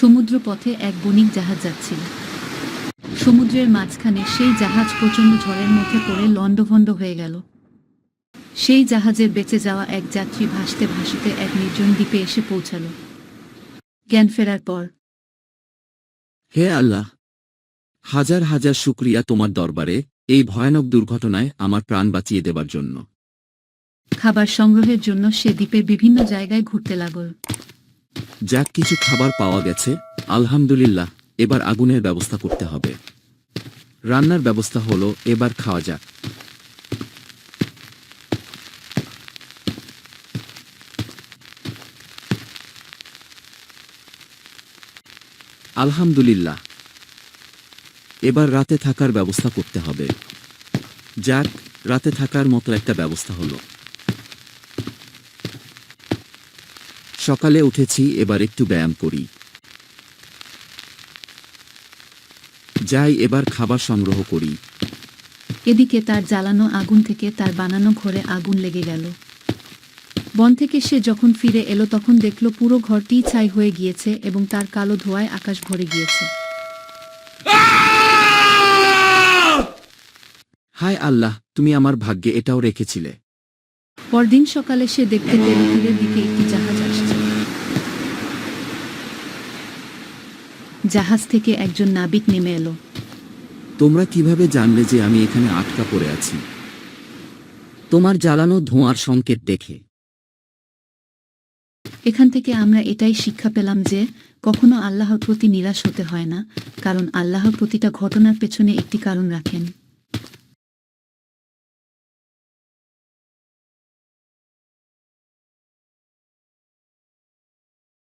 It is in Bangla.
সমুদ্র পথে এক বণিক জাহাজ যাচ্ছিল। সমুদ্রের মাঝখানে সেই জাহাজ প্রচণ্ড ঝড়ের মধ্যে পড়ে লণ্ডভণ্ড হয়ে গেল। সেই জাহাজের বেঁচে যাওয়া এক যাত্রী ভাসতে ভাসতে এক নির্জন দ্বীপে এসে পৌঁছাল। জ্ঞান ফেরার পর। হে আল্লাহ হাজার হাজার শুক্রিয়া তোমার দরবারে এই ভয়ানক দুর্ঘটনায় আমার প্রাণ বাঁচিয়ে দেবার জন্য। খাবার সংগ্রহের জন্য সে দ্বীপের বিভিন্ন জায়গায় ঘুরতে লাগল। যাক কিছু খাবার পাওয়া গেছে, আলহামদুলিল্লাহ, এবার আগুনের ব্যবস্থা করতে হবে। রান্নার ব্যবস্থা হলো, এবার খাওয়া যাক। আলহামদুলিল্লাহ, এবার রাতে থাকার ব্যবস্থা করতে হবে। যাক, রাতে থাকার মতো একটা ব্যবস্থা হলো। সকালে উঠেছি এবার একটু ব্যায়াম করি। যাই এবার খাবার সংগ্রহ করি। এদিকে তার জ্বালানো আগুন থেকে তার বানানো ঘরে আগুন লেগে গেল। বন থেকে সে যখন ফিরে এলো তখন দেখল পুরো ঘরটি ছাই হয়ে গিয়েছে এবং তার কালো ধোঁয়ায় আকাশ ভরে গিয়েছে। হায় আল্লাহ তুমি আমার ভাগ্যে এটাও রেখেছিলে। পরদিন সকালে সে দেখতে পেল তীরের দিকে একটি জাহাজ আসছে। জাহাজ থেকে একজন নাবিক নেমে এলো। তোমরা কীভাবে জানলে যে আমি এখানে আটকা পড়ে আছি? তোমার জ্বালানো ধোঁয়ার সংকেত দেখে। এখান থেকে আমরা এটাই শিক্ষা পেলাম যে কখনো আল্লাহর প্রতি নিরাশ হতে হয় না কারণ আল্লাহর প্রতিটা ঘটনার পেছনে একটি কারণ রাখেন।